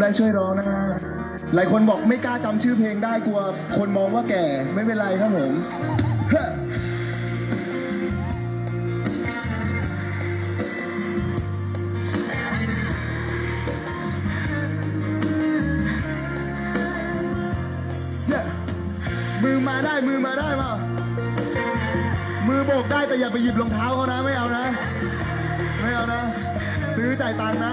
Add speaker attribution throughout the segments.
Speaker 1: ได้ช่วยร้องนะฮะหลายคนบอกไม่กล้าจำชื่อเพลงได้กลัว คนมองว่าแก่ไม่เป็นไรครับผมเฮ้อเย้มือมาได้มือมาได้มา มือโบกได้แต่อย่าไปหยิบรองเท้าเขานะ ไม่เอานะ ไม่เอานะ ซื้อจ่ายตังค์นะ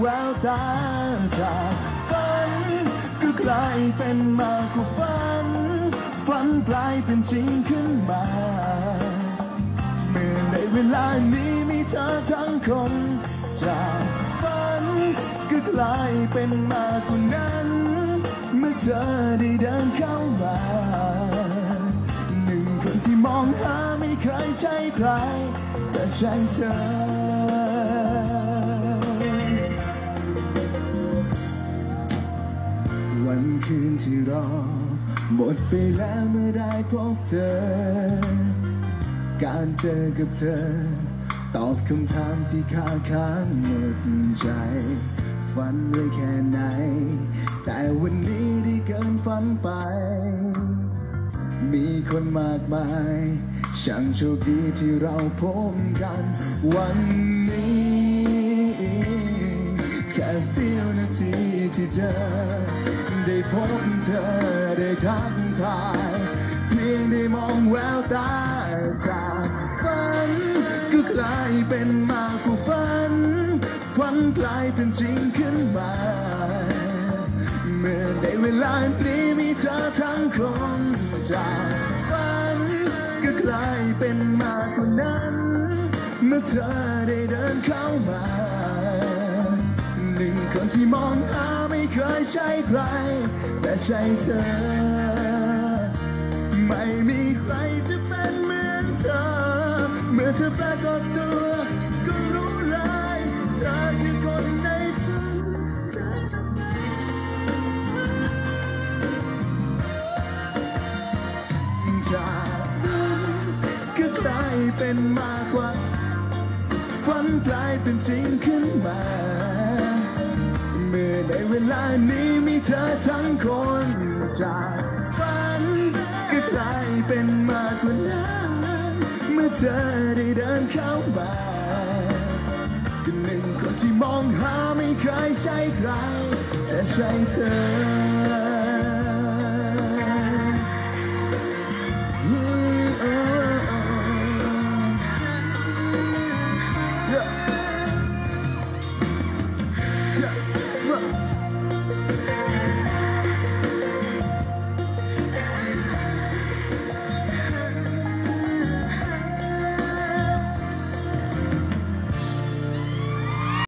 Speaker 1: แววตาจากฝันก็กลายเป็นมากกว่าฝัน ฝันกลายเป็นจริงขึ้นมา เมื่อในเวลานี้มีเธอทั้งคน จากฝันก็กลายเป็นมากกว่านั้น เมื่อเธอได้เดินเข้ามาหนึ่งคนที่มองหาไม่เคยใช่ใคร แต่ใช่เธอ คืนที่รอหมดไปแล้วเมื่อได้พบเธอ การเจอกับเธอ ตอบคำถามที่ค้าค้างหมดใจ ฝันไว้แค่ไหน แต่วันนี้ได้เกินฝันไป มีคนมากมายช่างโชคดีที่เราพบกัน วันนี้ แค่เสี้ยวนาทีที่เจอ พบเธอได้ทักทายเพียงได้มองแววตาจากฝันก็กลายเป็นมากกว่าฝันฝันกลายเป็นจริงขึ้นมาเมื่อในเวลานี้มีเธอทั้งคนจากฝันก็กลายเป็นมากกว่านั้น เมื่อเธอได้เดินเข้ามา หนึ่งคนที่มองหา เคยใช่ใคร แต่ใช่เธอ ไม่มีใครจะเป็นเหมือนเธอ เมื่อเธอปรากฏตัวก็รู้เลยเธอคือคนในฝันจากนี้ก็กลายเป็นมากกว่าฝันกลายเป็นจริงขึ้นมา เวลานี้มีเธอทั้งคนจากฝันก็กลายเป็นมากกว่านั้นเมื่อเธอได้เดินเข้ามาก็หนึ่งคนที่มองหาไม่เคยใช่ใครแต่ใช่เธอ